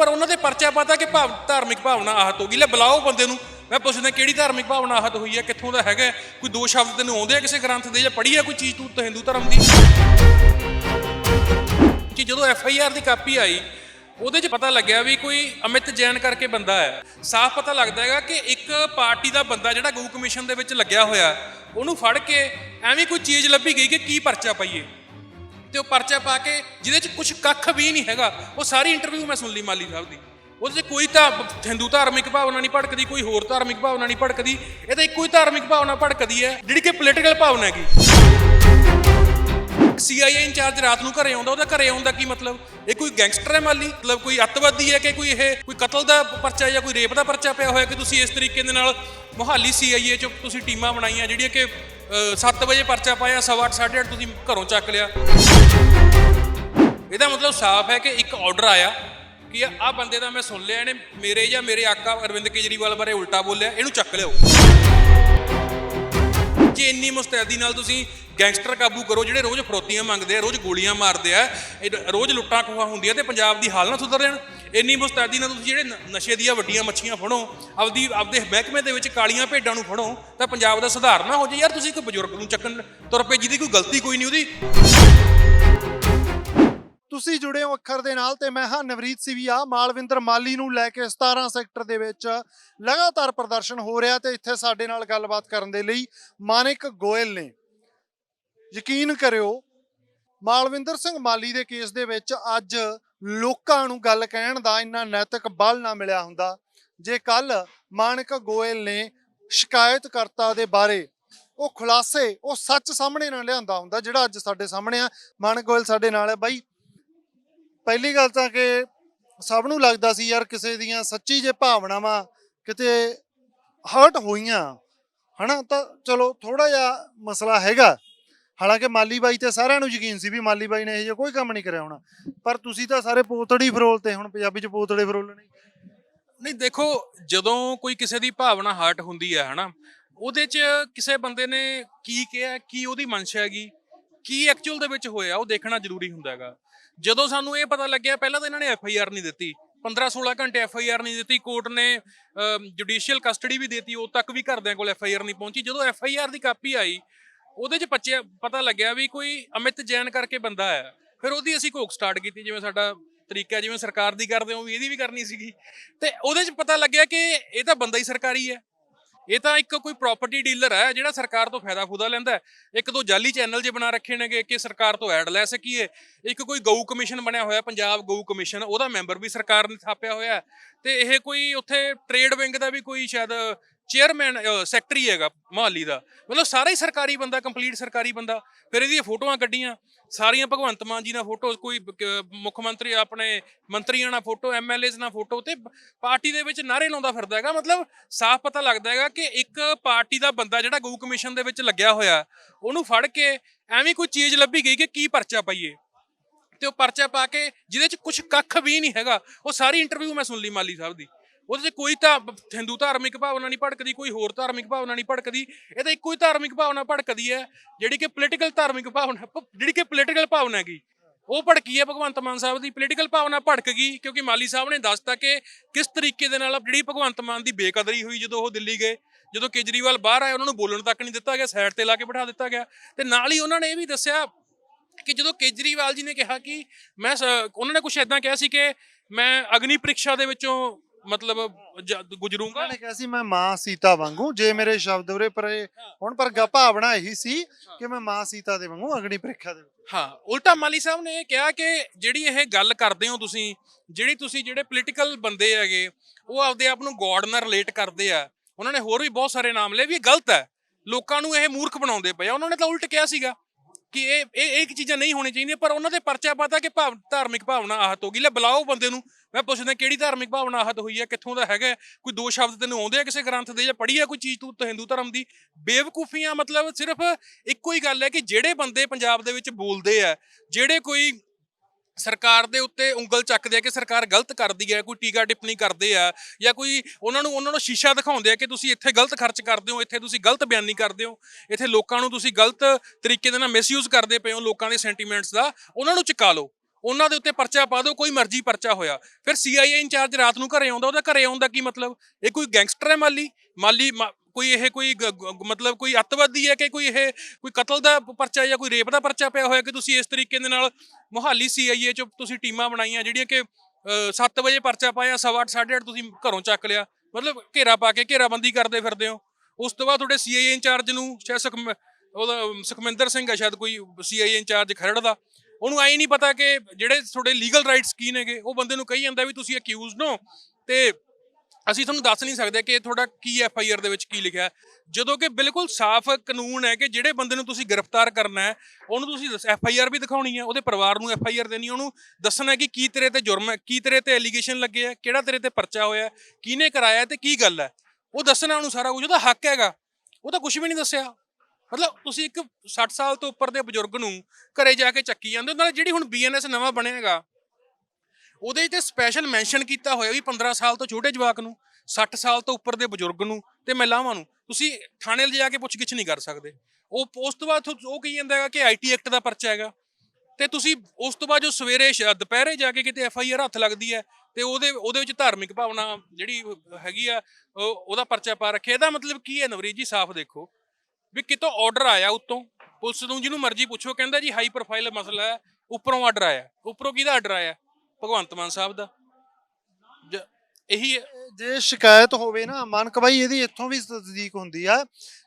ਪਰ ਉਹਨਾਂ ਦੇ ਪਰਚਾ ਪਤਾ ਕਿ ਭਾਵ ਧਾਰਮਿਕ ਭਾਵਨਾ ਆਹਤ ਹੋ ਗਈ। ਲੈ ਬੁਲਾਓ ਬੰਦੇ ਨੂੰ। ਮੈਂ ਪੁੱਛਦਾ, ਕਿਹੜੀ ਧਾਰਮਿਕ ਭਾਵਨਾ ਆਹਤ ਹੋਈ ਹੈ? ਕਿੱਥੋਂ ਦਾ ਹੈਗਾ ਕੋਈ ਦੋ ਸ਼ਬਦ ਤੈਨੂੰ ਆਉਂਦੇ ਆ ਕਿਸੇ ਗ੍ਰੰਥ ਦੇ ਜਾਂ ਪੜ੍ਹੀ ਆ ਕੋਈ ਚੀਜ਼ ਤੂੰ ਤਾਂ ਹਿੰਦੂ ਧਰਮ ਦੀ? ਕਿ ਜਦੋਂ ਐਫ ਆਈ ਆਰ ਦੀ ਕਾਪੀ ਆਈ, ਉਹਦੇ 'ਚ ਪਤਾ ਲੱਗਿਆ ਵੀ ਕੋਈ ਅਮਿਤ ਜੈਨ ਕਰਕੇ ਬੰਦਾ ਹੈ। ਸਾਫ਼ ਪਤਾ ਲੱਗਦਾ ਹੈਗਾ ਕਿ ਇੱਕ ਪਾਰਟੀ ਦਾ ਬੰਦਾ ਜਿਹੜਾ ਗਊ ਕਮਿਸ਼ਨ ਦੇ ਵਿੱਚ ਲੱਗਿਆ ਹੋਇਆ, ਉਹਨੂੰ ਫੜ ਕੇ ਐਵੇਂ ਕੋਈ ਚੀਜ਼ ਲੱਭੀ ਗਈ ਕਿ ਕੀ ਪਰਚਾ ਪਾਈਏ? ਤੇ ਉਹ ਪਰਚਾ ਪਾ ਕੇ ਜਿਹਦੇ 'ਚ ਕੁਝ ਕੱਖ ਵੀ ਨਹੀਂ ਹੈਗਾ, ਉਹ ਸਾਰੀ ਇੰਟਰਵਿਊ ਮੈਂ ਸੁਣ ਲਈ ਮਾਲੀ ਸਾਹਿਬ ਦੀ। ਉਹਦੇ 'ਚ ਕੋਈ ਤਾਂ ਹਿੰਦੂ ਧਾਰਮਿਕ ਭਾਵਨਾ ਨਹੀਂ ਭੜਕਦੀ, ਕੋਈ ਹੋਰ ਧਾਰਮਿਕ ਭਾਵਨਾ ਨਹੀਂ ਭੜਕਦੀ, ਇਹ ਤਾਂ ਇੱਕੋ ਹੀ ਧਾਰਮਿਕ ਭਾਵਨਾ ਭੜਕਦੀ ਹੈ, ਜਿਹੜੀ ਕਿ ਪੋਲੀਟੀਕਲ ਭਾਵਨਾ ਹੈਗੀ। ਸੀਆਈਏ ਇੰਚਾਰਜ ਰਾਤ ਨੂੰ ਘਰੇ ਆਉਂਦਾ, ਉਹਦਾ ਘਰੇ ਆਉਂਦਾ ਕੀ ਮਤਲਬ? ਇਹ ਕੋਈ ਗੈਂਗਸਟਰ ਹੈ ਮਾਲੀ? ਮਤਲਬ ਕੋਈ ਅੱਤਵਾਦੀ ਹੈ ਕਿ ਕੋਈ ਇਹ, ਕੋਈ ਕਤਲ ਦਾ ਪਰਚਾ ਜਾਂ ਕੋਈ ਰੇਪ ਦਾ ਪਰਚਾ ਪਿਆ ਹੋਇਆ ਕਿ ਤੁਸੀਂ ਇਸ ਤਰੀਕੇ ਦੇ ਨਾਲ ਮੁਹਾਲੀ ਸੀਆਈਏ ਚ ਤੁਸੀਂ ਟੀਮਾਂ ਬਣਾਈਆਂ ਜਿਹੜੀਆਂ ਕਿ 7 ਵਜੇ ਪਰਚਾ ਪਾਇਆ ਸਵਾ ਅੱਠ, ਸਾਢੇ 8 ਤੁਸੀਂ ਘਰੋਂ ਚੱਕ ਲਿਆ। ਇਹਦਾ ਮਤਲਬ ਸਾਫ਼ ਹੈ ਕਿ ਇੱਕ ਆਰਡਰ ਆਇਆ ਕਿ ਆ ਬੰਦੇ ਦਾ ਮੈਂ ਸੁਣ ਲਿਆ ਇਹਨੇ ਮੇਰੇ ਜਾਂ ਮੇਰੇ ਆਕਾ ਅਰਵਿੰਦ ਕੇਜਰੀਵਾਲ ਬਾਰੇ ਉਲਟਾ ਬੋਲਿਆ ਇਹਨੂੰ ਚੱਕ ਲਿਓ। ਜੇ ਇੰਨੀ ਮੁਸਤੈਦੀ ਨਾਲ ਤੁਸੀਂ ਗੈਂਗਸਟਰ ਕਾਬੂ ਕਰੋ ਜਿਹੜੇ ਰੋਜ਼ ਫਰੋਤੀਆਂ ਮੰਗਦੇ ਆ ਰੋਜ਼ ਗੋਲੀਆਂ ਮਾਰਦੇ ਆ ਰੋਜ਼ ਲੁੱਟਾਂ ਖੋਹਾਂ ਹੁੰਦੀਆਂ ਤੇ ਪੰਜਾਬ ਦੀ ਹਾਲ ਨਾ ਸੁਧਰ ਜਾਣ। ਇੰਨੀ ਮੁਸਤੈਦੀ ਨਾਲ ਤੁਸੀਂ ਜਿਹੜੇ ਨਸ਼ੇ ਦੀਆਂ ਵੱਡੀਆਂ ਮੱਛੀਆਂ ਫੜੋ, ਆਪਦੀ, ਆਪਦੇ ਮਹਿਕਮੇ ਦੇ ਵਿੱਚ ਕਾਲੀਆਂ ਭੇਡਾਂ ਨੂੰ ਫੜੋ, ਤਾਂ ਪੰਜਾਬ ਦਾ ਸੁਧਾਰ ਨਾ ਹੋ ਜਾਏ। ਯਾਰ ਤੁਸੀਂ ਇੱਕ ਬਜ਼ੁਰਗ ਨੂੰ ਚੱਕਣ ਤੁਰ ਪਏ, ਜਿਹਦੀ ਕੋਈ ਗਲਤੀ ਕੋਈ ਨਹੀਂ ਉਹਦੀ। ਤੁਸੀਂ ਜੁੜੇ ਹੋ ਅੱਖਰ ਦੇ ਨਾਲ ਤੇ ਮੈਂ ਹਾਂ ਨਵਰੀਤ ਸਿਵੀਆ, ਮਾਲਵਿੰਦਰ ਮਾਲੀ ਨੂੰ ਲੈ ਕੇ 17 ਸੈਕਟਰ ਦੇ ਵਿੱਚ ਲਗਾਤਾਰ ਪ੍ਰਦਰਸ਼ਨ ਹੋ ਰਿਹਾ ਤੇ ਇੱਥੇ ਸਾਡੇ ਨਾਲ ਗੱਲਬਾਤ ਕਰਨ ਦੇ ਲਈ ਮਾਨਿਕ ਗੋਇਲ ਨੇ। ਯਕੀਨ ਕਰਿਓ, ਮਾਲਵਿੰਦਰ ਸਿੰਘ ਮਾਲੀ ਦੇ ਕੇਸ ਦੇ ਵਿੱਚ ਅੱਜ ਲੋਕਾਂ ਨੂੰ ਗੱਲ ਕਹਿਣ ਦਾ ਇੰਨਾ ਨੈਤਿਕ ਬਲ ਨਾ ਮਿਲਿਆ ਹੁੰਦਾ। ਜੇ ਕੱਲ ਮਾਨਿਕ ਗੋਇਲ ਨੇ ਸ਼ਿਕਾਇਤਕਰਤਾ ਦੇ ਬਾਰੇ ਉਹ ਖੁਲਾਸੇ ਉਹ ਸੱਚ ਸਾਹਮਣੇ ਨਾ ਲਿਆਂਦਾ ਹੁੰਦਾ, ਜਿਹੜਾ ਅੱਜ ਸਾਡੇ ਸਾਹਮਣੇ ਆ ਮਾਨਿਕ ਗੋਇਲ ਸਾਡੇ ਨਾਲ ਹੈ ਬਾਈ। ਪਹਿਲੀ ਗੱਲ ਤਾਂ ਕਿ ਸਭ ਨੂੰ ਲੱਗਦਾ ਸੀ ਯਾਰ ਕਿਸੇ ਦੀਆਂ ਸੱਚੀ ਜੇ ਭਾਵਨਾਵਾਂ ਕਿਤੇ ਹਰਟ ਹੋਈਆਂ, ਹਨਾ? ਤਾਂ ਚਲੋ ਥੋੜਾ ਜਿਹਾ ਮਸਲਾ ਹੈਗਾ। ਹਾਲਾਂਕਿ ਮਾਲੀ ਬਾਈ ਤੇ ਸਾਰਿਆਂ ਨੂੰ ਯਕੀਨ ਸੀ ਵੀ ਮਾਲੀ ਬਾਈ ਨੇ ਇਹ ਜਿਹਾ ਕੋਈ ਕੰਮ ਨਹੀਂ ਕਰਿਆ ਹੋਣਾ, ਪਰ ਤੁਸੀਂ ਤਾਂ ਸਾਰੇ ਪੋਤੜੀ ਫਰੋਲਤੇ ਹੁਣ ਪੰਜਾਬੀ ਚ ਪੋਤੜੇ ਫਰੋਲਣੇ। ਨਹੀਂ, ਦੇਖੋ, ਜਦੋਂ ਕੋਈ ਕਿਸੇ ਦੀ ਭਾਵਨਾ ਹਰਟ ਹੁੰਦੀ ਹੈ ਹਨਾ, ਉਹਦੇ 'ਚ ਕਿਸੇ ਬੰਦੇ ਨੇ ਕੀ ਕਿਹਾ, ਕੀ ਉਹਦੀ ਮਨਸ਼ਾ ਹੈਗੀ, ਕੀ ਐਕਚੁਅਲ ਦੇ ਵਿੱਚ ਹੋਇਆ, ਉਹ ਦੇਖਣਾ ਜ਼ਰੂਰੀ ਹੁੰਦਾ ਹੈਗਾ। ਜਦੋਂ ਸਾਨੂੰ ਇਹ ਪਤਾ ਲੱਗਿਆ, ਪਹਿਲਾਂ ਤਾਂ ਇਹਨਾਂ ਨੇ ਐਫ ਆਈ ਆਰ ਨਹੀਂ ਦਿੱਤੀ 15 16 ਘੰਟੇ ਐਫ ਆਈ ਆਰ ਨਹੀਂ ਦਿੱਤੀ ਕੋਰਟ ਨੇ ਜੁਡੀਸ਼ੀਅਲ ਕਸਟਡੀ ਵੀ ਦਿੱਤੀ, ਉਹ ਤੱਕ ਵੀ ਘਰਦਿਆਂ ਕੋਲ ਐਫ ਆਈ ਆਰ ਨਹੀਂ ਪਹੁੰਚੀ। ਜਦੋਂ ਐਫ ਆਈ ਆਰ ਦੀ ਕਾਪੀ ਆਈ ਉਹਦੇ 'ਚ ਬੱਚੇ ਪਤਾ ਲੱਗਿਆ ਵੀ ਕੋਈ ਅਮਿਤ ਜੈਨ ਕਰਕੇ ਬੰਦਾ ਹੈ। ਫਿਰ ਉਹਦੀ ਅਸੀਂ ਘੋਖ ਸਟਾਰਟ ਕੀਤੀ, ਜਿਵੇਂ ਸਾਡਾ ਤਰੀਕਾ, ਜਿਵੇਂ ਸਰਕਾਰ ਦੀ ਕਰਦੇ ਹੋ, ਵੀ ਇਹਦੀ ਵੀ ਕਰਨੀ ਸੀਗੀ। ਤੇ ਉਹਦੇ 'ਚ ਪਤਾ ਲੱਗਿਆ ਕਿ ਇਹ ਤਾਂ ਬੰਦਾ ਹੀ ਸਰਕਾਰੀ ਹੈ। ਇਹ ਤਾਂ ਇੱਕ ਕੋਈ ਪ੍ਰਾਪਰਟੀ ਡੀਲਰ ਹੈ, ਜਿਹੜਾ ਸਰਕਾਰ ਤੋਂ ਫਾਇਦਾ ਫੂਦਾ ਲੈਂਦਾ ਇੱਕ ਦੋ ਜਾਲੀ ਚੈਨਲ ਜੇ ਬਣਾ ਰੱਖੇ ਨੇਗੇ, ਕਿ ਸਰਕਾਰ ਤੋਂ ਐਡ ਲੈ ਸਕੀਏ। ਇੱਕ ਕੋਈ ਗਊ ਕਮਿਸ਼ਨ ਬਣਿਆ ਹੋਇਆ, ਪੰਜਾਬ ਗਊ ਕਮਿਸ਼ਨ ਉਹਦਾ ਮੈਂਬਰ ਵੀ ਸਰਕਾਰ ਨੇ ਥਾਪਿਆ ਹੋਇਆ ਹੈ। ਤੇ ਇਹ ਕੋਈ ਉੱਥੇ ਟ੍ਰੇਡ ਵਿੰਗ ਦਾ ਵੀ ਕੋਈ ਸ਼ਾਇਦ ਚੇਅਰਮੈਨ ਸੈਕਟਰੀ ਹੈਗਾ ਮਹਾਲੀ ਦਾ। ਮਤਲਬ ਸਾਰਾ ਹੀ ਸਰਕਾਰੀ ਬੰਦਾ ਕੰਪਲੀਟ ਸਰਕਾਰੀ ਬੰਦਾ। ਫਿਰ ਇਹਦੀਆਂ ਫੋਟੋਆਂ ਕੱਢੀਆਂ। ਸਾਰੀਆਂ ਭਗਵੰਤ ਮਾਨ ਜੀ ਨਾਲ ਫੋਟੋ, ਕੋਈ ਮੁੱਖ ਮੰਤਰੀ ਆਪਣੇ ਮੰਤਰੀਆਂ ਨਾਲ ਫੋਟੋ ਐਮਐਲਏਜ਼ ਨਾਲ ਫੋਟੋ ਤੇ ਪਾਰਟੀ ਦੇ ਵਿੱਚ ਨਾਰੇ ਲਾਉਂਦਾ ਫਿਰਦਾ ਹੈਗਾ। ਮਤਲਬ ਸਾਫ਼ ਪਤਾ ਲੱਗਦਾ ਹੈਗਾ ਕਿ ਇੱਕ ਪਾਰਟੀ ਦਾ ਬੰਦਾ ਜਿਹੜਾ ਗਊ ਕਮਿਸ਼ਨ ਦੇ ਵਿੱਚ ਲੱਗਿਆ ਹੋਇਆ, ਉਹਨੂੰ ਫੜ ਕੇ ਐਵੇਂ ਕੋਈ ਚੀਜ਼ ਲੱਭੀ ਗਈ ਕਿ ਕੀ ਪਰਚਾ ਪਾਈਏ? ਤੇ ਉਹ ਪਰਚਾ ਪਾ ਕੇ ਜਿਹਦੇ 'ਚ ਕੁਝ ਕੱਖ ਵੀ ਨਹੀਂ ਹੈਗਾ। ਉਹ ਸਾਰੀ ਇੰਟਰਵਿਊ ਮੈਂ ਸੁਣ ਲਈ ਮਾਲੀ ਸਾਹਿਬ ਦੀ। ਉਹਦੇ 'ਚ ਕੋਈ ਤਾਂ ਹਿੰਦੂ ਧਾਰਮਿਕ ਭਾਵਨਾ ਨਹੀਂ ਭੜਕਦੀ, ਕੋਈ ਹੋਰ ਧਾਰਮਿਕ ਭਾਵਨਾ ਨਹੀਂ ਭੜਕਦੀ। ਇਹ ਤਾਂ ਇੱਕੋ ਹੀ ਧਾਰਮਿਕ ਭਾਵਨਾ ਭੜਕਦੀ ਹੈ, ਜਿਹੜੀ ਕਿ ਪੋਲੀਟੀਕਲ ਧਾਰਮਿਕ ਭਾਵਨਾ, ਪ- ਜਿਹੜੀ ਕਿ ਪੋਲੀਟੀਕਲ ਭਾਵਨਾ ਹੈਗੀ। ਉਹ ਭੜਕੀ ਹੈ ਭਗਵੰਤ ਮਾਨ ਸਾਹਿਬ ਦੀ। ਪੋਲੀਟੀਕਲ ਭਾਵਨਾ ਭੜਕ ਗਈ, ਕਿਉਂਕਿ ਮਾਲੀ ਸਾਹਿਬ ਨੇ ਦੱਸਤਾ ਕਿ ਕਿਸ ਤਰੀਕੇ ਦੇ ਨਾਲ ਜਿਹੜੀ ਭਗਵੰਤ ਮਾਨ ਦੀ ਬੇਕਦਰੀ ਹੋਈ ਜਦੋਂ ਉਹ ਦਿੱਲੀ ਗਏ, ਜਦੋਂ ਕੇਜਰੀਵਾਲ ਬਾਹਰ ਆਏ, ਉਹਨਾਂ ਨੂੰ ਬੋਲਣ ਤੱਕ ਨਹੀਂ ਦਿੱਤਾ ਗਿਆ, ਸਾਈਡ ਤੇ ਲਾ ਕੇ ਬਿਠਾ ਦਿੱਤਾ ਗਿਆ। ਤੇ ਨਾਲ ਹੀ ਉਹਨਾਂ ਨੇ ਇਹ ਵੀ ਦੱਸਿਆ ਕਿ ਜਦੋਂ ਕੇਜਰੀਵਾਲ ਜੀ ਨੇ ਕਿਹਾ ਕਿ ਮੈਂ ਸ- ਉਹਨਾਂ ਨੇ ਕੁਝ ਇਦਾਂ ਕਿਹਾ ਸੀ ਕਿ ਮੈਂ ਅਗਨੀ ਪ੍ਰੀਖਿਆ ਦੇ ਵਿੱਚੋਂ ਮਤਲਬ ਜ- ਗੁਜ਼ਰੂੰਗਾ? ਉਹਨਾਂ ਨੇ ਕਿਹਾ ਸੀ ਮੈਂ ਮਾਂ ਸੀਤਾ ਵਾਂਗੂ ਜੇ ਮੇਰੇ ਸ਼ਬਦ ਉਰੇ ਪਰੇ ਹੁਣ ਪਰ ਗ- ਭਾਵਨਾ ਇਹੀ ਸੀ ਕਿ ਮੈਂ ਮਾਂ ਸੀਤਾ ਦੇ ਵਾਂਗੂ ਅਗਨੀ ਪ੍ਰੀਖਿਆ ਦੇ ਵਿੱਚ। ਹਾਂ ਉਲਟਾ ਮਾਲੀ ਸਾਹਿਬ ਨੇ ਇਹ ਕਿਹਾ ਕਿ ਜਿਹੜੀ ਇਹ ਗੱਲ ਕਰਦੇ ਹੋ ਤੁਸੀਂ ਜਿਹੜੀ ਤੁਸੀਂ ਜਿਹੜੇ ਪੋਲੀਟੀਕਲ ਬੰਦੇ ਹੈਗੇ ਉਹ ਆਪਦੇ ਆਪ ਨੂੰ ਗੋਡ ਨਾਲ ਰਿਲੇਟ ਕਰਦੇ ਆ। ਉਹਨਾਂ ਨੇ ਹੋਰ ਵੀ ਬਹੁਤ ਸਾਰੇ ਨਾਮ ਲਏ ਵੀ ਇਹ ਗਲਤ ਹੈ। ਲੋਕਾਂ ਨੂੰ ਇਹ ਮੂਰਖ ਬਣਾਉਂਦੇ ਪਏ ਆ। ਉਹਨਾਂ ਨੇ ਤਾਂ ਉਲਟ ਕਿਹਾ ਸੀਗਾ। ਕਿ ਇਹ ਇਹ ਇੱਕ ਚੀਜ਼ਾਂ ਨਹੀਂ ਹੋਣੀ ਚਾਹੀਦੀਆਂ, ਪਰ ਉਹਨਾਂ ਦੇ ਪਰਚਾ ਪਤਾ ਕਿ ਭਾਵ, ਧਾਰਮਿਕ ਭਾਵਨਾ ਆਹਤ ਹੋ ਗਈ। ਲੈ ਬੁਲਾਓ ਬੰਦੇ ਨੂੰ। ਮੈਂ ਪੁੱਛਦਾ, ਕਿਹੜੀ ਧਾਰਮਿਕ ਭਾਵਨਾ ਆਹਤ ਹੋਈ ਹੈ ਕਿੱਥੋਂ ਦਾ ਹੈਗਾ? ਕੋਈ ਦੋ ਸ਼ਬਦ ਤੈਨੂੰ ਆਉਂਦੇ ਆ ਕਿਸੇ ਗ੍ਰੰਥ ਦੇ ਜਾਂ ਪੜ੍ਹੀ ਆ ਕੋਈ ਚੀਜ਼ ਤੂੰ ਤਾਂ ਹਿੰਦੂ ਧਰਮ ਦੀ? ਬੇਵਕੂਫੀਆਂ ਮਤਲਬ ਸਿਰਫ ਇੱਕੋ ਹੀ ਗੱਲ ਹੈ ਕਿ ਜਿਹੜੇ ਬੰਦੇ ਪੰਜਾਬ ਦੇ ਵਿੱਚ ਬੋਲਦੇ ਆ, ਜਿਹੜੇ ਕੋਈ ਸਰਕਾਰ ਦੇ ਉੱਤੇ ਉਂਗਲ ਚੱਕਦੇ ਆ ਕਿ ਸਰਕਾਰ ਗਲਤ ਕਰਦੀ ਹੈ, ਕੋਈ ਟੀਕਾ ਟਿੱਪਣੀ ਕਰਦੇ ਆ ਜਾਂ ਕੋਈ ਉਹਨਾਂ ਨੂੰ ਉਹਨਾਂ ਨੂੰ ਸ਼ੀਸ਼ਾ ਦਿਖਾਉਂਦੇ ਆ ਕਿ ਤੁਸੀਂ ਇੱਥੇ ਗਲਤ ਖਰਚ ਕਰਦੇ ਹੋ, ਇੱਥੇ ਤੁਸੀਂ ਗਲਤ ਬਿਆਨੀ ਕਰਦੇ ਹੋ, ਇੱਥੇ ਲੋਕਾਂ ਨੂੰ ਤੁਸੀਂ ਗਲਤ ਤਰੀਕੇ ਦੇ ਨਾਲ ਮਿਸਯੂਜ਼ ਕਰਦੇ ਪਏ ਹੋ, ਲੋਕਾਂ ਦੇ ਸੈਂਟੀਮੈਂਟਸ ਦਾ, ਉਹਨਾਂ ਨੂੰ ਚੁਕਾ ਲਓ। ਉਹਨਾਂ ਦੇ ਉੱਤੇ ਪਰਚਾ ਪਾ ਦਿਓ, ਕੋਈ ਮਰਜ਼ੀ ਪਰਚਾ ਹੋਇਆ। ਫਿਰ ਸੀਆਈਏ ਇੰਚਾਰਜ ਰਾਤ ਨੂੰ ਘਰੇ ਆਉਂਦਾ, ਉਹਦਾ ਘਰੇ ਆਉਣ ਦਾ ਕੀ ਮਤਲਬ? ਇਹ ਕੋਈ ਗੈਂਗਸਟਰ ਹੈ ਮਾਲੀ? ਮਾਲੀ, ਮਾ- ਕੋਈ ਇਹ ਕੋਈ ਗ- ਗ- ਮਤਲਬ ਕੋਈ ਅੱਤਵਾਦੀ ਹੈ ਕਿ ਕੋਈ ਇਹ ਕੋਈ ਕਤਲ ਦਾ ਪਰਚਾ ਜਾਂ ਕੋਈ ਰੇਪ ਦਾ ਪਰਚਾ ਪਿਆ ਹੋਇਆ ਕਿ ਤੁਸੀਂ ਇਸ ਤਰੀਕੇ ਦੇ ਨਾਲ ਮੁਹਾਲੀ ਸੀਆਈਏ ਚ ਤੁਸੀਂ ਟੀਮਾਂ ਬਣਾਈਆਂ ਜਿਹੜੀਆਂ ਕਿ 7 ਵਜੇ ਪਰਚਾ ਪਾਇਆ ਸਵਾ ਅੱਠ, ਸਾਢੇ ਅੱਠ ਤੁਸੀਂ ਘਰੋਂ ਚੱਕ ਲਿਆ। ਮਤਲਬ ਘੇਰਾ ਪਾ ਕੇ ਘੇਰਾਬੰਦੀ ਕਰਦੇ ਫਿਰਦੇ ਹੋ। ਉਸ ਤੋਂ ਬਾਅਦ ਤੁਹਾਡੇ ਸੀਆਈਏ ਇੰਚਾਰਜ ਨੂੰ ਸ਼ਾਇਦ ਸੁਖਮ- ਉਹਦਾ ਅਮ, ਸੁਖਮਿੰਦਰ ਸਿੰਘ ਹੈ ਸ਼ਾਇਦ ਕੋਈ ਸੀਆਈਏ ਇੰਚਾਰਜ ਖਰੜ ਦਾ। ਉਹਨੂੰ ਆਈ ਨਹੀਂ ਪਤਾ ਕਿ ਜਿਹੜੇ ਤੁਹਾਡੇ ਲੀਗਲ ਰਾਈਟਸ ਕੀ ਨੇਗੇ ਉਹ ਬੰਦੇ ਨੂੰ ਕਹੀ ਜਾਂਦਾ ਵੀ ਤੁਸੀਂ ਅਕਿਊਜ਼ਡ ਹੋ। ਤੇ ਅਸੀਂ ਤੁਹਾਨੂੰ ਦੱਸ ਨਹੀਂ ਸਕਦੇ ਕਿ ਤੁਹਾਡਾ ਕੀ ਐਫ ਆਈ ਆਰ ਦੇ ਵਿੱਚ ਕੀ ਲਿਖਿਆ ਹੈ। ਜਦੋਂ ਕਿ ਬਿਲਕੁਲ ਸਾਫ਼ ਕਾਨੂੰਨ ਹੈ ਕਿ ਜਿਹੜੇ ਬੰਦੇ ਨੂੰ ਤੁਸੀਂ ਗ੍ਰਿਫਤਾਰ ਕਰਨਾ ਹੈ ਉਹਨੂੰ ਤੁਸੀਂ ਐਫ ਆਈ ਆਰ ਵੀ ਦਿਖਾਉਣੀ ਹੈ ਉਹਦੇ ਪਰਿਵਾਰ ਨੂੰ ਐਫ ਆਈ ਆਰ ਦੇਣੀ ਉਹਨੂੰ ਦੱਸਣਾ ਹੈ ਕਿ ਕੀ ਤੇਰੇ ਤੇ ਜੁਰਮ ਹੈ ਕੀ ਤੇਰੇ ਤੇ ਐਲੀਗੇਸ਼ਨ ਲੱਗੇ ਹੈ ਕਿਹੜਾ ਤੇਰੇ ਤੇ ਪਰਚਾ ਹੋਇਆ ਹੈ, ਕਿਹਨੇ ਕਰਾਇਆ ਤੇ ਕੀ ਗੱਲ ਹੈ ਉਹ ਦੱਸਣਾ ਉਹਨੂੰ ਸਾਰਾ ਕੁਝ ਉਹਦਾ ਹੱਕ ਹੈਗਾ ਉਹ ਤਾਂ ਕੁਝ ਵੀ ਨਹੀਂ ਦੱਸਿਆ ਮਤਲਬ ਤੁਸੀਂ ਇੱਕ 60 ਸਾਲ ਤੋਂ ਉੱਪਰ ਦੇ ਬਜ਼ੁਰਗ ਨੂੰ ਘਰੇ ਜਾ ਕੇ ਚੱਕੀ ਜਾਂਦੇ ਹੋ ਨਾਲ ਜਿਹੜੀ ਹੁਣ ਬੀਐਨਐਸ ਨਵਾਂ ਬਣਿਆ ਹੈਗਾ ਉਹਦੇ 'ਤੇ ਸਪੈਸ਼ਲ ਮੈਂਸ਼ਨ ਕੀਤਾ ਹੋਇਆ ਵੀ 15 ਸਾਲ ਤੋਂ ਛੋਟੇ ਜਵਾਕ ਨੂੰ 60 ਸਾਲ ਤੋਂ ਉੱਪਰ ਦੇ ਬਜ਼ੁਰਗ ਨੂੰ ਤੇ ਮਹਿਲਾਵਾਂ ਨੂੰ। ਤੁਸੀਂ ਥਾਣੇ ਲਿਜਾ ਕੇ ਪੁੱਛਗਿੱਛ ਨਹੀਂ ਕਰ ਸਕਦੇ। ਉਹ ਉਸ ਤੋਂ ਬਾਅਦ ਉਹ ਕਹੀ ਜਾਂਦਾ ਹੈਗਾ ਕਿ ਆਈਟੀ ਐਕਟ ਦਾ ਪਰਚਾ ਹੈਗਾ। ਤੇ ਤੁਸੀਂ ਉਸ ਤੋਂ ਬਾਅਦ ਜੋ ਸਵੇਰੇ ਸ਼- ਦੁਪਹਿਰੇ ਜਾ ਕੇ ਕਿਤੇ ਐਫ ਆਈ ਆਰ ਹੱਥ ਲੱਗਦੀ ਹੈ ਤੇ ਉਹਦੇ ਉਹਦੇ ਵਿੱਚ ਧਾਰਮਿਕ ਭਾਵਨਾ ਜਿਹੜੀ ਹੈਗੀ ਆ, ਉਹ- ਉਹਦਾ ਪਰਚਾ ਪਾ ਰੱਖਿਆ। ਇਹਦਾ ਮਤਲਬ ਕੀ ਹੈ ਨਵਰੀਤ ਜੀ, ਸਾਫ਼ ਦੇਖੋ ਵੀ ਕਿਤੋਂ ਆਰਡਰ ਆਇਆ ਉੱਤੋਂ। ਪੁਲਿਸ ਨੂੰ ਜਿਹਨੂੰ ਮਰਜ਼ੀ ਪੁੱਛੋ, ਕਹਿੰਦਾ ਜੀ ਹਾਈ ਪ੍ਰੋਫਾਈਲ ਮਸਲਾ ਹੈ, ਉੱਪਰੋਂ ਆਰਡਰ ਆਇਆ। ਉੱਪਰੋਂ ਕਿਹਦਾ ਆਰਡਰ ਆਇਆ? ਭਗਵੰਤ ਮਾਨ ਸਾਹਿਬ ਦਾ। ਜ- ਇਹੀ ਹੈ। ਜੇ ਸ਼ਿਕਾਇਤ ਹੋਵੇ ਨਾ ਮਾਨਕ ਬਾਈ ਇਹਦੀ ਇੱਥੋਂ ਵੀ ਤਸਦੀਕ ਹੁੰਦੀ ਆ।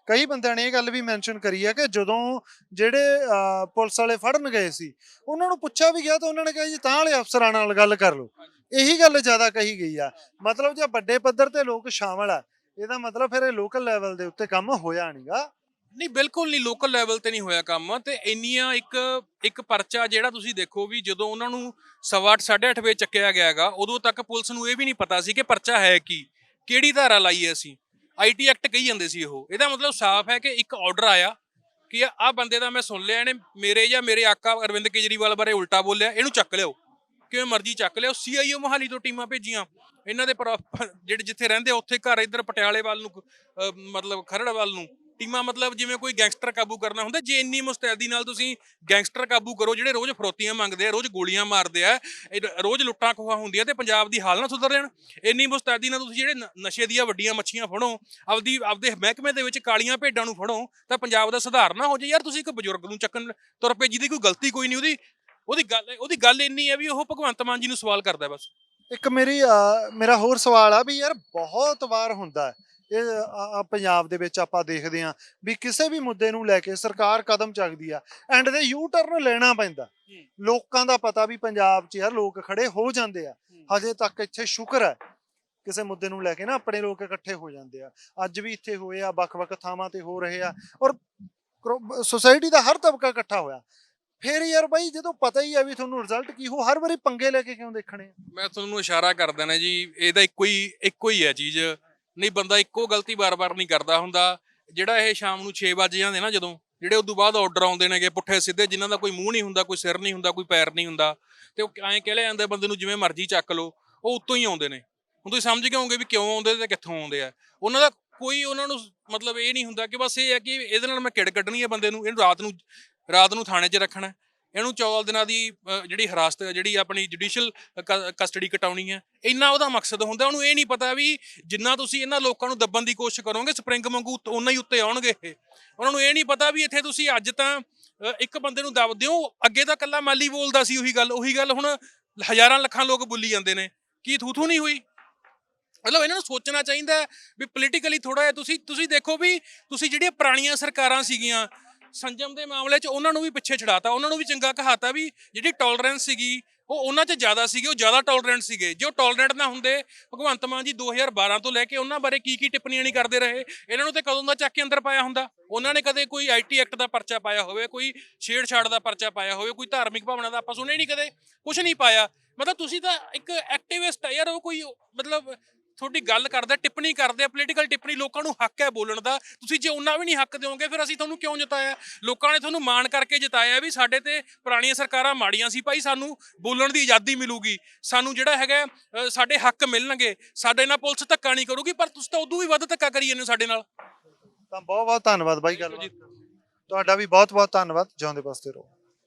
ਕਈ ਬੰਦਿਆਂ ਨੇ ਇਹ ਗੱਲ ਵੀ ਮੈਂਸ਼ਨ ਕਰੀ ਆ ਕਿ ਜਦੋਂ ਜਿਹੜੇ ਅਹ, ਪੁਲਿਸ ਵਾਲੇ ਫੜਨ ਗਏ ਸੀ ਉਹਨਾਂ ਨੂੰ ਪੁੱਛਿਆ ਵੀ ਗਿਆ ਤਾਂ ਉਹਨਾਂ ਨੇ ਕਿਹਾ ਜੀ ਤਾਂ ਵਾਲੇ ਅਫਸਰਾਂ ਨਾਲ ਗੱਲ ਕਰ ਲਓ। ਇਹੀ ਗੱਲ ਜ਼ਿਆਦਾ ਕਹੀ ਗਈ ਆ। ਮਤਲਬ ਜੇ ਵੱਡੇ ਪੱਧਰ ਤੇ ਲੋਕ ਸ਼ਾਮਲ ਆ ਇਹਦਾ ਮਤਲਬ ਫਿਰ ਇਹ ਲੋਕਲ ਲੈਵਲ ਦੇ ਉੱਤੇ ਕੰਮ ਹੋਇਆ ਨਹੀਂਗਾ ਨਹੀਂ ਬਿਲਕੁਲ ਨਹੀਂ ਲੋਕਲ ਲੈਵਲ ਤੇ ਨਹੀਂ ਹੋਇਆ ਕੰਮ ਤੇ ਇੰਨੀਆਂ ਇੱਕ ਇੱਕ ਪਰਚਾ ਜਿਹੜਾ ਤੁਸੀਂ ਦੇਖੋ ਵੀ ਜਦੋਂ ਉਹਨਾਂ ਨੂੰ ਸਵਾ ਅੱਠ, ਸਾਢੇ ਅੱਠ ਵਜੇ ਚੱਕਿਆ ਗਿਆ ਹੈਗਾ ਉਦੋਂ ਤੱਕ ਪੁਲਿਸ ਨੂੰ ਇਹ ਵੀ ਨਹੀਂ ਪਤਾ ਸੀ ਕਿ ਪਰਚਾ ਹੈ ਕੀ ਕਿਹੜੀ ਧਾਰਾ ਲਾਈ ਹੈ ਅਸੀਂ। ਆਈਟੀ ਐਕਟ ਕਹੀ ਜਾਂਦੇ ਸੀ ਉਹ ਇਹਦਾ ਮਤਲਬ ਸਾਫ਼ ਹੈ ਕਿ ਇੱਕ ਆਰਡਰ ਆਇਆ ਕਿ ਆ ਬੰਦੇ ਦਾ ਮੈਂ ਸੁਣ ਲਿਆ ਇਹਨੇ ਮੇਰੇ ਜਾਂ ਮੇਰੇ ਆਕਾ ਅਰਵਿੰਦ ਕੇਜਰੀਵਾਲ ਬਾਰੇ ਉਲਟਾ ਬੋਲਿਆ ਇਹਨੂੰ ਚੱਕ ਲਿਓ। ਕਿਵੇਂ ਮਰਜ਼ੀ ਚੱਕ ਲਿਓ ਸੀਆਈਓ ਮੋਹਾਲੀ ਤੋਂ ਟੀਮਾਂ ਭੇਜੀਆਂ। ਇਹਨਾਂ ਦੇ ਪਰ- ਜਿਹੜੇ ਜਿੱਥੇ ਰਹਿੰਦੇ ਆ, ਉੱਥੇ ਘਰ ਇੱਧਰ ਪਟਿਆਲੇ ਵੱਲ ਨੂੰ ਮਤਲਬ ਖਰੜ ਵੱਲ ਨੂੰ। ਟੀਮਾਂ ਮਤਲਬ ਜਿਵੇਂ ਕੋਈ ਗੈਂਗਸਟਰ ਕਾਬੂ ਕਰਨਾ ਹੁੰਦਾ ਜੇ ਇੰਨੀ ਮੁਸਤੈਦੀ ਨਾਲ ਤੁਸੀਂ ਗੈਂਗਸਟਰ ਕਾਬੂ ਕਰੋ ਜਿਹੜੇ ਰੋਜ਼ ਫਰੋਤੀਆਂ ਮੰਗਦੇ ਆ ਰੋਜ਼ ਗੋਲੀਆਂ ਮਾਰਦੇ ਆ ਰੋਜ਼ ਲੁੱਟਾਂ ਖੋਹਾਂ ਹੁੰਦੀਆਂ ਤੇ ਪੰਜਾਬ ਦੀ ਹਾਲ ਨਾ ਸੁਧਰ ਜਾਣ। ਇੰਨੀ ਮੁਸਤੈਦੀ ਨਾਲ ਤੁਸੀਂ ਜਿਹੜੇ ਨਸ਼ੇ ਦੀਆਂ ਵੱਡੀਆਂ ਮੱਛੀਆਂ ਫੜੋ ਆਪਦੀ ਆਪਦੇ ਮਹਿਕਮੇ ਦੇ ਵਿੱਚ ਕਾਲੀਆਂ ਭੇਡਾਂ ਨੂੰ ਫੜੋ ਤਾਂ ਪੰਜਾਬ ਦਾ ਸੁਧਾਰ ਨਾ ਹੋ ਜਾਏ। ਯਾਰ ਤੁਸੀਂ ਇੱਕ ਬਜ਼ੁਰਗ ਨੂੰ ਚੱਕਣ ਤੁਰ ਪਏ ਜਿਹਦੀ ਕੋਈ ਗਲਤੀ ਕੋਈ ਨਹੀਂ ਉਹਦੀ ਉਹਦੀ ਗੱਲ ਉਹਦੀ ਗੱਲ ਇੰਨੀ ਹੈ ਵੀ ਉਹ ਭਗਵੰਤ ਮਾਨ ਜੀ ਨੂੰ ਸਵਾਲ ਕਰਦਾ ਬਸ। ਇੱਕ ਮੇਰੀ ਅਹ, ਮੇਰਾ ਹੋਰ ਸਵਾਲ ਆ ਵੀ ਯਾਰ ਬਹੁਤ ਵਾਰ ਹੁੰਦਾ ਹੈ ਇਹ ਆ- ਆ ਪੰਜਾਬ ਦੇ ਵਿੱਚ ਆਪਾਂ ਦੇਖਦੇ ਆ ਵੀ ਕਿਸੇ ਵੀ ਮੁੱਦੇ ਨੂੰ ਲੈ ਕੇ ਸਰਕਾਰ ਕਦਮ ਚੱਕਦੀ ਆ ਐਂਡ ਦੇ ਯੂ ਟਰਨ ਲੈਣਾ ਪੈਂਦਾ। ਲੋਕਾਂ ਦਾ ਪਤਾ ਵੀ ਪੰਜਾਬ 'ਚ ਯਾਰ ਲੋਕ ਖੜੇ ਹੋ ਜਾਂਦੇ ਆ। ਹਜੇ ਤੱਕ ਇੱਥੇ ਸ਼ੁਕਰ ਹੈ ਕਿਸੇ ਮੁੱਦੇ ਨੂੰ ਲੈ ਕੇ ਨਾ ਆਪਣੇ ਲੋਕ ਇਕੱਠੇ ਹੋ ਜਾਂਦੇ ਆ। ਅੱਜ ਵੀ ਇੱਥੇ ਹੋਏ ਆ ਵੱਖ-ਵੱਖ ਥਾਵਾਂ ਤੇ ਹੋ ਰਹੇ ਆ ਔਰ ਸੋਸਾਇਟੀ ਦਾ ਹਰ ਤਬਕਾ ਇਕੱਠਾ ਹੋਇਆ। ਫਿਰ ਯਾਰ ਬਾਈ ਜਦੋਂ ਪਤਾ ਹੀ ਆ ਵੀ ਤੁਹਾਨੂੰ ਰਿਜ਼ਲਟ ਕੀ ਹੋ ਹਰ ਵਾਰੀ ਪੰਗੇ ਲੈ ਕੇ ਕਿਉਂ ਦੇਖਣੇ ਆ? ਮੈਂ ਤੁਹਾਨੂੰ ਇਸ਼ਾਰਾ ਕਰ ਦੇਣਾ ਜੀ ਇਹਦਾ ਇੱਕੋ ਹੀ ਇੱਕੋ ਹੀ ਹੈ ਚੀਜ਼। ਨਹੀਂ, ਬੰਦਾ ਇੱਕੋ ਗਲਤੀ ਬਾਰ-ਬਾਰ ਨਹੀਂ ਕਰਦਾ ਹੁੰਦਾ। ਜਿਹੜਾ ਇਹ ਸ਼ਾਮ ਨੂੰ 6 ਵਜੇ ਜਾਂਦੇ ਨਾ ਜਦੋਂ, ਜਿਹੜੇ ਉਦੋਂ ਬਾਅਦ ਆਰਡਰ ਆਉਂਦੇ ਨੇਗੇ, ਪੁੱਠੇ ਸਿੱਧੇ, ਜਿਨ੍ਹਾਂ ਦਾ ਕੋਈ ਮੂੰਹ ਨਹੀਂ ਹੁੰਦਾ, ਕੋਈ ਸਿਰ ਨਹੀਂ ਹੁੰਦਾ, ਕੋਈ ਪੈਰ ਨਹੀਂ ਹੁੰਦਾ, ਤੇ ਉਹ ਐਂ ਕਹਿ ਲਿਆ ਜਾਂਦਾ ਬੰਦੇ ਨੂੰ ਜਿਵੇਂ ਮਰਜ਼ੀ ਚੱਕ ਲਓ, ਉਹ ਉੱਤੋਂ ਹੀ ਆਉਂਦੇ ਨੇ। ਹੁਣ ਤੁਸੀਂ ਸਮਝ ਗਏ ਹੋਵੋਗੇ ਵੀ ਕਿਉਂ ਆਉਂਦੇ ਤੇ ਕਿੱਥੋਂ ਆਉਂਦੇ ਆ। ਉਹਨਾਂ ਦਾ ਕੋਈ ਉਹਨਾਂ ਨੂੰ ਮਤਲਬ ਇਹ ਨਹੀਂ ਹੁੰਦਾ ਕਿ ਬਸ ਇਹ ਹੈ ਕਿ ਇਹਦੇ ਨਾਲ ਮੈਂ ਕਿੜ ਕੱਢਣੀ ਹੈ ਬੰਦੇ ਨੂੰ, ਇਹਨੂੰ ਰਾਤ ਨੂੰ ਰਾਤ ਨੂੰ ਥਾਣੇ 'ਚ ਰੱਖਣਾ। ਇਹਨੂੰ 14 ਦਿਨਾਂ ਦੀ ਜਿਹੜੀ ਹਿਰਾਸਤ, ਜਿਹੜੀ ਆਪਣੀ ਜੁਡੀਸ਼ੀਅਲ ਕਸਟਡੀ ਕਟਾਉਣੀ ਹੈ, ਇੰਨਾ ਉਹਦਾ ਮਕਸਦ ਹੁੰਦਾ, ਉਹਨੂੰ ਇਹ ਨਹੀਂ ਪਤਾ ਵੀ ਜਿੰਨਾ ਤੁਸੀਂ ਇਹਨਾਂ ਲੋਕਾਂ ਨੂੰ ਦੱਬਣ ਦੀ ਕੋਸ਼ਿਸ਼ ਕਰੋਗੇ ਸਪਰਿੰਗ ਵਾਂਗੂ ਉੱਤ- ਹੀ ਉੱਤੇ ਆਉਣਗੇ ਇਹ। ਉਹਨਾਂ ਨੂੰ ਇਹ ਨਹੀਂ ਪਤਾ ਵੀ ਇੱਥੇ ਤੁਸੀਂ ਅੱਜ ਤਾਂ ਇੱਕ ਬੰਦੇ ਨੂੰ ਦੱਬ ਦਿਓ, ਅੱਗੇ ਤਾਂ ਕੱਲਾ ਮਾਲੀ ਬੋਲਦਾ ਸੀ ਉਹੀ ਗੱਲ ਉਹੀ ਗੱਲ ਹੁਣ ਹਜ਼ਾਰਾਂ ਲੱਖਾਂ ਲੋਕ ਬੋਲੀ ਜਾਂਦੇ ਨੇ, ਕੀ ਥੂ ਥੂ ਨਹੀਂ ਹੋਈ? ਮਤਲਬ ਇਹਨਾਂ ਨੂੰ ਸੋਚਣਾ ਚਾਹੀਦਾ ਵੀ ਪੋਲੀਟੀਕਲੀ ਥੋੜਾ ਜਿਹਾ ਤੁਸੀਂ ਤੁਸੀਂ ਦੇਖੋ ਵੀ ਤੁਸੀਂ ਜਿਹੜੀਆਂ ਪੁਰਾਣੀਆਂ ਸਰਕਾਰਾਂ ਸੀਗੀਆਂ ਸੰਜਮ ਦੇ ਮਾਮਲੇ 'ਚ ਉਹਨਾਂ ਨੂੰ ਵੀ ਪਿੱਛੇ ਛਡਾਤਾ, ਉਹਨਾਂ ਨੂੰ ਵੀ ਚੰਗਾ ਕਹਾਤਾ ਵੀ ਜਿਹੜੀ ਟੋਲਰੈਂਸ ਸੀਗੀ, ਉਹ ਉਹਨਾਂ 'ਚ ਜ਼ਿਆਦਾ ਸੀਗੀ, ਉਹ ਜ਼ਿਆਦਾ ਟੋਲਰੈਂਟ ਸੀਗੇ। ਜੇ ਉਹ ਟੋਲਰੈਂਟ ਨਾ ਹੁੰਦੇ, ਭਗਵੰਤ ਮਾਨ ਜੀ 2012 ਤੋਂ ਲੈ ਕੇ ਉਹਨਾਂ ਬਾਰੇ ਕੀ ਕੀ ਟਿੱਪਣੀਆਂ ਨਹੀਂ ਕਰਦੇ ਰਹੇ, ਇਹਨਾਂ ਨੂੰ ਤੇ ਕਦੋਂ ਦਾ ਚੱਕ ਕੇ ਅੰਦਰ ਪਾਇਆ ਹੁੰਦਾ? ਉਹਨਾਂ ਨੇ ਕਦੇ ਕੋਈ ਆਈਟੀ ਐਕਟ ਦਾ ਪਰਚਾ ਪਾਇਆ ਹੋਵੇ, ਕੋਈ ਛੇੜਛਾੜ ਦਾ ਪਰਚਾ ਪਾਇਆ ਹੋਵੇ, ਕੋਈ ਧਾਰਮਿਕ ਭਾਵਨਾ ਦਾ ਆਪਾਂ ਸੁਣਿਆ ਨਹੀਂ ਕਦੇ ਕੁਝ ਨਹੀਂ ਪਾਇਆ। ਮਤਲਬ ਤੁਸੀਂ ਤਾਂ ਇੱਕ ਐਕਟਿਵਿਸਟ ਆ ਯਾਰ, ਉਹ ਕੋਈ ਮਤਲਬ ਤੁਹਾਡੀ ਗੱਲ ਕਰਦਾ ਟਿੱਪਣੀ ਕਰਦੇ ਪੋਲੀਟੀਕਲ ਟਿੱਪਣੀ ਲੋਕਾਂ ਨੂੰ ਹੱਕ ਹੈ ਬੋਲਣ ਦਾ। ਤੁਸੀਂ ਜੇ ਉਹਨਾਂ ਵੀ ਨਹੀਂ ਹੱਕ ਦਿਓਗੇ ਫਿਰ ਅਸੀਂ ਤੁਹਾਨੂੰ ਕਿਉਂ ਜਿਤਾਇਆ? ਲੋਕਾਂ ਨੇ ਤੁਹਾਨੂੰ ਮਾਣ ਕਰਕੇ ਜਿਤਾਇਆ ਵੀ ਸਾਡੇ ਤੇ ਪੁਰਾਣੀਆਂ ਸਰਕਾਰਾਂ ਮਾੜੀਆਂ ਸੀ ਭਾਈ ਸਾਨੂੰ ਬੋਲਣ ਦੀ ਆਜ਼ਾਦੀ ਮਿਲੂਗੀ। ਸਾਨੂੰ ਜਿਹੜਾ ਹੈਗਾ ਸਾਡੇ ਹੱਕ ਮਿਲਣਗੇ। ਸਾਡੇ ਨਾਲ ਪੁਲਿਸ ਧੱਕਾ ਨਹੀਂ ਕਰੂਗੀ ਪਰ ਤੁਸੀਂ ਤਾਂ ਉਦੋਂ ਵੀ ਵੱਧ ਧੱਕਾ ਕਰੀ ਜਾਂਦੇ ਹੋ ਸਾਡੇ ਨਾਲ। ਤਾਂ ਬਹੁਤ ਬਹੁਤ ਧੰਨਵਾਦ ਬਾਈ ਗੱਲ। ਤੁਹਾਡਾ ਵੀ ਬਹੁਤ ਬਹੁਤ ਧੰਨਵਾਦ। ਜਿਉਂਦੇ ਬਸਦੇ ਰਹੋ।